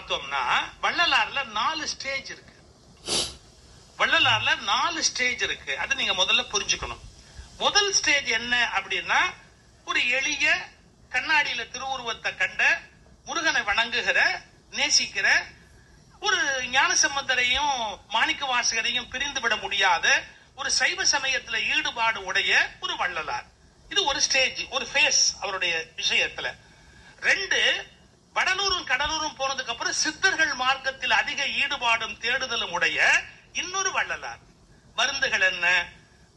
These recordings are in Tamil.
பார்த்தோம்னா வள்ளலாறுல நாலு ஸ்டேஜ் இருக்கு. வள்ளலாறுல நாலு ஸ்டேஜ் இருக்கு. அதை நீங்க முதல்ல புரிஞ்சுக்கணும். முதல் ஸ்டேஜ் என்ன அப்படின்னா ஒரு எளிய கண்ணாடியில திருவுருவத்தை கண்ட முருகனை வணங்குகிற நேசிக்கிற ஒரு ஞானசம்பந்தரையும் மாணிக்க வாசகரையும் பிரிந்து விட முடியாத ஒரு சைவ சமயத்துல ஈடுபாடு உடைய ஒரு வள்ளலார். இது ஒரு ஸ்டேஜ் ஒரு ஃபேஸ் அவருடைய விஷயத்துல. ரெண்டு வடலூரும் கடலூரும் போனதுக்கு அப்புறம் அதிக ஈடுபாடும் தேடுதலும் உடைய இன்னொரு வள்ளலார். மருந்துகள் என்ன?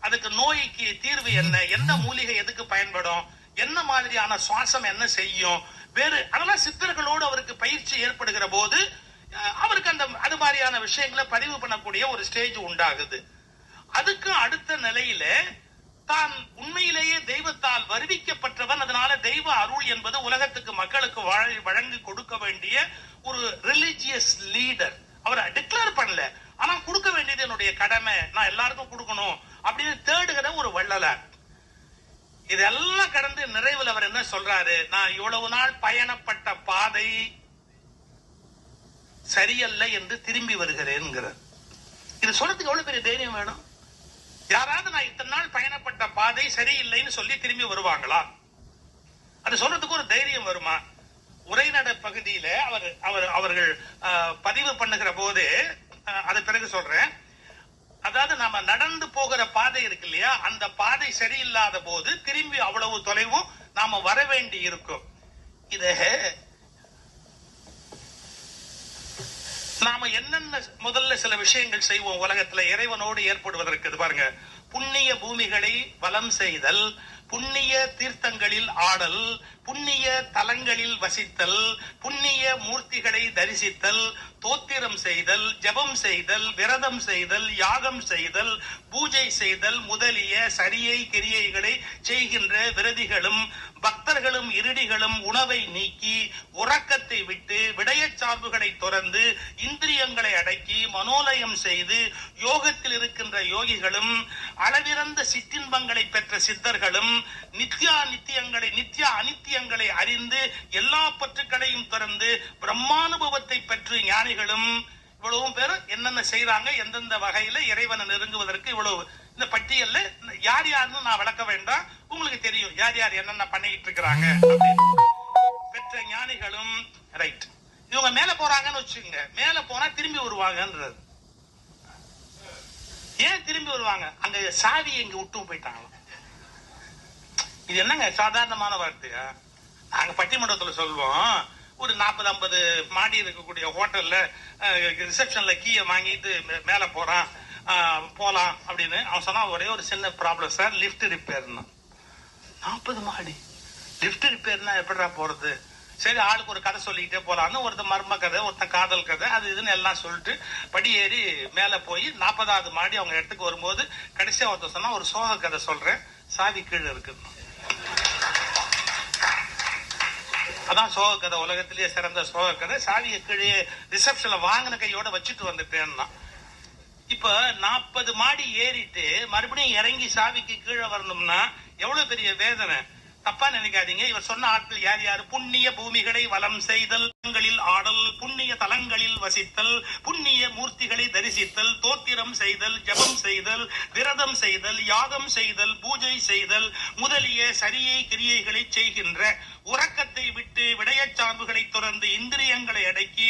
அதுக்கு நோய்க்கு தீர்வு என்ன? எந்த மூலிகை எதுக்கு பயன்படும்? என்ன மாதிரியான சுவாசம் என்ன செய்யும்? வேறு அதெல்லாம் சித்தர்களோடு அவருக்கு பயிற்சி ஏற்படுகிற போது அவருக்கு அந்த அது மாதிரியான விஷயங்களை பதிவு பண்ணக்கூடிய ஒரு ஸ்டேஜ் உண்டாகுது. அதுக்கு அடுத்த நிலையில தான் உண்மையிலேயே தெய்வத்தால் வருவிக்கப்பட்டவன். அதனால தெய்வ அருள் என்பது உலகத்துக்கு மக்களுக்கு வழங்கி கொடுக்க வேண்டிய ஒரு கடமை நான் எல்லாருக்கும் கொடுக்கணும் அப்படின்னு தேடுகிற ஒரு வள்ளலார் இதெல்லாம் கடந்து நிறைவில் அவர் என்ன சொல்றாரு? நான் இவ்வளவு நாள் பயணப்பட்ட பாதை சரியல்ல என்று திரும்பி வருகிறேன் இது சொல்றதுக்கு எவ்வளவு பெரிய தைரியம் வேணும்? யாராவது நான் இத்தனை நாள் பயணப்பட்ட பாதை சரியில்லைன்னு சொல்லி திரும்பி வருவாங்களா? அது சொல்றதுக்கு ஒரு தைரியம் வருமா? உரைநட பகுதியில அவர் அவர் அவர்கள் பதிவு பண்ணுகிற போது அது பிறகு சொல்றேன். அதாவது நம்ம நடந்து போகிற பாதை இருக்கு இல்லையா? அந்த பாதை சரியில்லாத போது திரும்பி அவ்வளவு தொலைவும் நாம வர வேண்டி இருக்கும். இத நாம என்னென்ன முதல்ல சில விஷயங்கள் செய்வோம் உலகத்துல? இறைவனோடு ஏற்படுவதற்கு பாருங்க. புண்ணிய பூமிகளை வலம் செய்தல் புண்ணிய தீர்த்தங்களில் ஆடல் புண்ணிய தலங்களில் வசித்தல் புண்ணிய மூர்த்திகளை தரிசித்தல் தோத்திரம் செய்தல் ஜெபம் செய்தல் விரதம் செய்தல் யாகம் செய்தல் பூஜை செய்தல் முதலிய சரியை கிரியைகளை செய்கின்ற விரதிகளும் பக்தர்களும் இருடிகளும் உணவை நீக்கி உறக்கத்தை விட்டு விடயச் சார்புகளை துறந்து இந்திரியங்களை அடக்கி மனோலயம் செய்து யோகத்தில் இருக்கின்ற யோகிகளும் அளவிறந்த சிற்றின்பங்களை பெற்ற சித்தர்களும் நித்யா நித்தியங்களை நித்யா அனித்தியங்களை அறிந்து எல்லா பற்றுக்களையும் திறந்து பிரம்மானுபவத்தை பெற்று ஞானிகளும் இவ்வளவும் பேர் என்னென்ன செய்யறாங்க எந்தெந்த வகையில இறைவனை நெருங்குவதற்கு இவ்வளவு இந்த பட்டியல்ல யார் யாருன்னு நான் விளக்க வேண்டாம். உங்களுக்கு தெரியும் யார் யார் என்னென்ன பண்ணிட்டு இருக்கிறாங்க பெற்ற ஞானிகளும் ரைட் இவங்க மேல போறாங்கன்னு வச்சுக்கோங்க. மேல போனா திரும்பி வருவாங்கன்றது. ஏன் திரும்பி வருவாங்க? அங்க சாவி எங்க விட்டு போயிட்டாங்க. இது என்னங்க சாதாரணமான வார்த்தையா? நாங்க பட்டிமன்றத்துல சொல்வோம் ஒரு நாற்பது ஐம்பது மாடி இருக்கக்கூடிய ஹோட்டல்ல ரிசப்ஷன்ல கீயை வாங்கிட்டு மே- மேல போறான் போலாம் அப்படின்னு. அவன் சொன்னா ஒரே ஒரு சின்ன ப்ராப்ளம் சார் லிஃப்ட் ரிப்பேர்னா நாற்பது மாடி. லிஃப்ட் ரிப்பேர்னா எப்படிடா போறது? சரி ஆளுக்கு ஒரு கதை சொல்லிக்கிட்டே போகலான்னு ஒருத்தன் மர்ம கதை ஒருத்தன் காதல் கதை அது இதுன்னு எல்லாம் சொல்லிட்டு படியேறி மேலே மேல போய் நாற்பதாவது மாடி அவங்க இடத்துக்கு வரும்போது கடைசியா ஒருத்தன் சொன்னா ஒரு சோக கதை சொல்றேன். சாவி கீழே இருக்கு. அதான் சோக கதை. உலகத்திலேயே சிறந்த சோக கதை. சாவியை கீழே ரிசப்ஷன்ல வாங்கின கையோட வச்சுட்டு வந்துட்டேன்னா. இப்ப நாற்பது மாடி ஏறிட்டு மறுபடியும் இறங்கி சாவிக்கு கீழே வரணும்னா எவ்வளவு பெரிய வேதனை? தப்பா நினைக்காதீங்க. இவர் சொன்ன ஆட்கள் யார் யார்? புண்ணிய பூமிகளை வலம் செய்தல் ஆடல் புண்ணிய தலங்களில் வசித்தல் புண்ணிய மூர்த்திகளை தரிசித்தல் தோத்திரம் செய்தல் ஜெபம் செய்தல் விரதம் செய்தல் யாகம் செய்தல் பூஜை செய்தல் முதலிய சரியை கிரியைகளை செய்கின்ற உறக்கத்தை விட்டு விடயச் சார்புகளை துறந்து இந்திரியங்களை அடக்கி